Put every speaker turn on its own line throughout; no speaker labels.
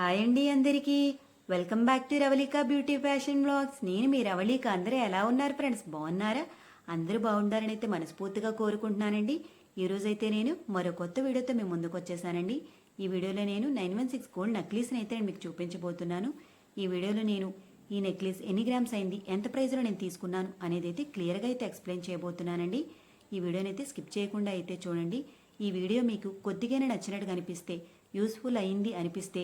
Hi అండి అందరికీ. Welcome back to Ravalika beauty fashion blogs. నేను మీ రవళిక. అందరూ ఎలా ఉన్నారు ఫ్రెండ్స్? బాగున్నారా? అందరూ బాగుండాలని అయితే మనస్ఫూర్తిగా కోరుకుంటున్నానండి. ఈరోజైతే నేను మరో కొత్త వీడియోతో మేము ముందుకు వచ్చేసానండి. ఈ వీడియోలో నేను నైన్ వన్ సిక్స్ గోల్డ్ నెక్లెస్ని అయితే నేను మీకు చూపించబోతున్నాను. ఈ వీడియోలో నేను ఈ నెక్లెస్ ఎన్ని గ్రామ్స్ అయింది ఎంత ప్రైస్లో నేను తీసుకున్నాను అనేది అయితే క్లియర్గా అయితే ఎక్స్ప్లెయిన్ చేయబోతున్నానండి. ఈ వీడియోని అయితే స్కిప్ చేయకుండా అయితే చూడండి. ఈ వీడియో మీకు కొద్దిగానే నచ్చినట్టు అనిపిస్తే యూస్ఫుల్ అయింది అనిపిస్తే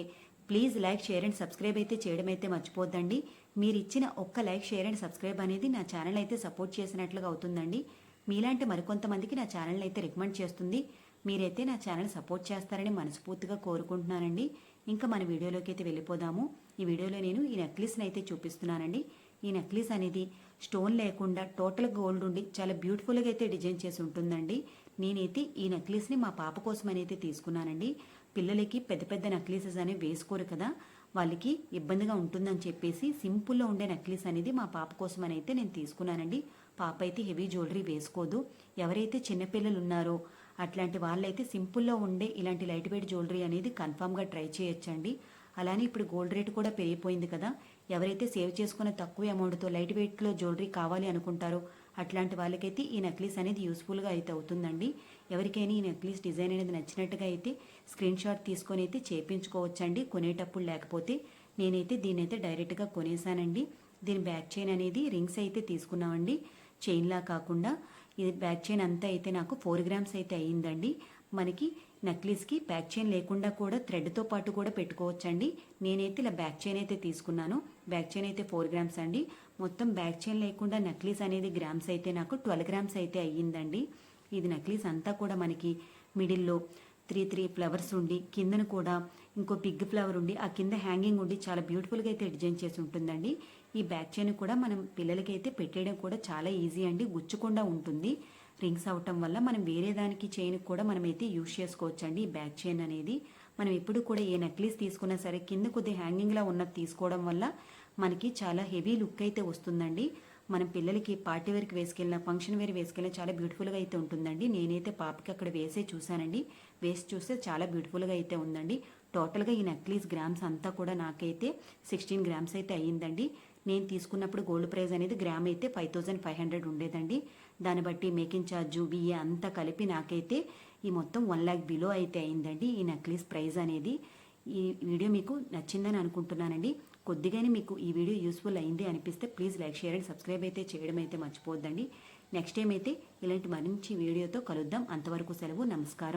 please like share and subscribe అయితే చేయడం అయితే మర్చిపోద్దండి. మీరు ఇచ్చిన ఒక్క లైక్ షేర్ అండ్ సబ్స్క్రైబ్ అనేది నా ఛానల్ అయితే సపోర్ట్ చేసినట్లుగా అవుతుందండి. మీలాంటి మరికొంతమందికి నా ఛానల్ అయితే రికమెండ్ చేస్తుంది. మీరైతే నా ఛానల్ సపోర్ట్ చేస్తారని మనస్ఫూర్తిగా కోరుకుంటున్నానండి. ఇంకా మన వీడియోలోకి అయితే వెళ్ళిపోదాము. ఈ వీడియోలో నేను ఈ నెక్లెస్ని అయితే చూపిస్తున్నానండి. ఈ నెక్లెస్ అనేది స్టోన్ లేకుండా టోటల్ గోల్డ్ ఉండి చాలా బ్యూటిఫుల్గా అయితే డిజైన్ చేసి ఉంటుందండి. నేనైతే ఈ నెక్లెస్ని మా పాప కోసం అయితే తీసుకున్నానండి. పిల్లలకి పెద్ద పెద్ద నెక్లెసెస్ అనేవి వేసుకోరు కదా వాళ్ళకి ఇబ్బందిగా ఉంటుందని చెప్పేసి సింపుల్లో ఉండే నెక్లెస్ అనేది మా పాప కోసం అని అయితే నేను తీసుకున్నానండి. పాప అయితే హెవీ జ్యువెలరీ వేసుకోదు. ఎవరైతే చిన్నపిల్లలు ఉన్నారో అట్లాంటి వాళ్ళైతే సింపుల్లో ఉండే ఇలాంటి లైట్ వెయిట్ జ్యువెలరీ అనేది కన్ఫామ్గా ట్రై చేయొచ్చండి. అలానే ఇప్పుడు గోల్డ్ రేట్ కూడా పెరిగిపోయింది కదా ఎవరైతే సేవ్ చేసుకున్న తక్కువ అమౌంట్తో లైట్ వెయిట్లో జ్యువెలరీ కావాలి అనుకుంటారో అట్లాంటి వాళ్ళకైతే ఈ నెక్లెస్ అనేది యూస్ఫుల్గా అయితే అవుతుందండి. ఎవరికైనా ఈ నెక్లెస్ డిజైన్ అనేది నచ్చినట్టుగా అయితే స్క్రీన్ షాట్ తీసుకొని అయితే చేపించుకోవచ్చండి. కొనేటప్పుడు లేకపోతే నేనైతే దీని అయితే డైరెక్ట్గా కొనేసానండి. దీని బ్యాక్ చైన్ అనేది రింగ్స్ అయితే తీసుకున్నామండి. చైన్లా కాకుండా ఇది బ్యాక్ చైన్ అంతా అయితే నాకు ఫోర్ గ్రామ్స్ అయితే అయ్యిందండి మనకి నెక్లెస్కి బ్యాక్ చైన్ లేకుండా కూడా థ్రెడ్తో పాటు కూడా పెట్టుకోవచ్చండి. నేనైతే ఇలా బ్యాక్ చైన్ అయితే తీసుకున్నాను. బ్యాక్ చైన్ అయితే ఫోర్ గ్రామ్స్ అండి. మొత్తం బ్యాక్ చైన్ లేకుండా నెక్లెస్ అనేది గ్రామ్స్ అయితే నాకు ట్వెల్వ్ గ్రామ్స్ అయితే అయ్యిందండి. ఇది నెక్లెస్ అంతా కూడా మనకి మిడిల్లో త్రీ త్రీ ఫ్లవర్స్ ఉండి కిందన కూడా ఇంకో బిగ్ ఫ్లవర్ ఉండి ఆ కింద హ్యాంగింగ్ ఉండి చాలా బ్యూటిఫుల్గా అయితే డిజైన్ చేసి ఉంటుందండి. ఈ బ్యాక్ చైన్ కూడా మనం పిల్లలకి అయితే పెట్టేయడం కూడా చాలా ఈజీ అండి. గుచ్చకుండా ఉంటుంది. రింగ్స్ అవటం వల్ల మనం వేరే దానికి చైన్ కూడా మనమైతే యూస్ చేసుకోవచ్చండి. ఈ బ్యాక్ చైన్ అనేది మనం ఎప్పుడు కూడా ఏ నెక్లెస్ తీసుకున్నా సరే కింద కొద్ది హ్యాంగింగ్లా ఉన్నది తీసుకోవడం వల్ల మనకి చాలా హెవీ లుక్ అయితే వస్తుందండి. మనం పిల్లలకి పార్టీ వేర్కి వేసుకెళ్ళిన ఫంక్షన్ వేర్ వేసుకెళ్ళిన చాలా బ్యూటిఫుల్గా అయితే ఉంటుందండి. నేనైతే పాపకి అక్కడ వేసే చూశానండి. వేసి చూస్తే చాలా బ్యూటిఫుల్గా అయితే ఉందండి. టోటల్గా ఈ నెక్లెస్ గ్రామ్స్ అంతా కూడా నాకైతే సిక్స్టీన్ గ్రామ్స్ అయితే అయ్యిందండి. నేను తీసుకున్నప్పుడు గోల్డ్ ప్రైస్ అనేది గ్రామ్ అయితే ఫైవ్ థౌజండ్ ఫైవ్ హండ్రెడ్ ఉండేదండి. దాన్ని బట్టి మేకింగ్ ఛార్జు బియ్య అంతా కలిపి నాకైతే ఈ మొత్తం వన్ ల్యాక్ బిలో అయితే అయిందండి ఈ నెక్లెస్ ప్రైస్ అనేది. ఈ వీడియో మీకు నచ్చిందని అనుకుంటున్నానండి. కొద్దిగానే మీకు ఈ వీడియో యూస్ఫుల్ అయింది అనిపిస్తే please like share and subscribe అయితే చేయడం అయితే మర్చిపోద్దండి నెక్స్ట్ టైం అయితే ఇలాంటి మంచి వీడియోతో కలుద్దాం. అంతవరకు సెలవు నమస్కారం.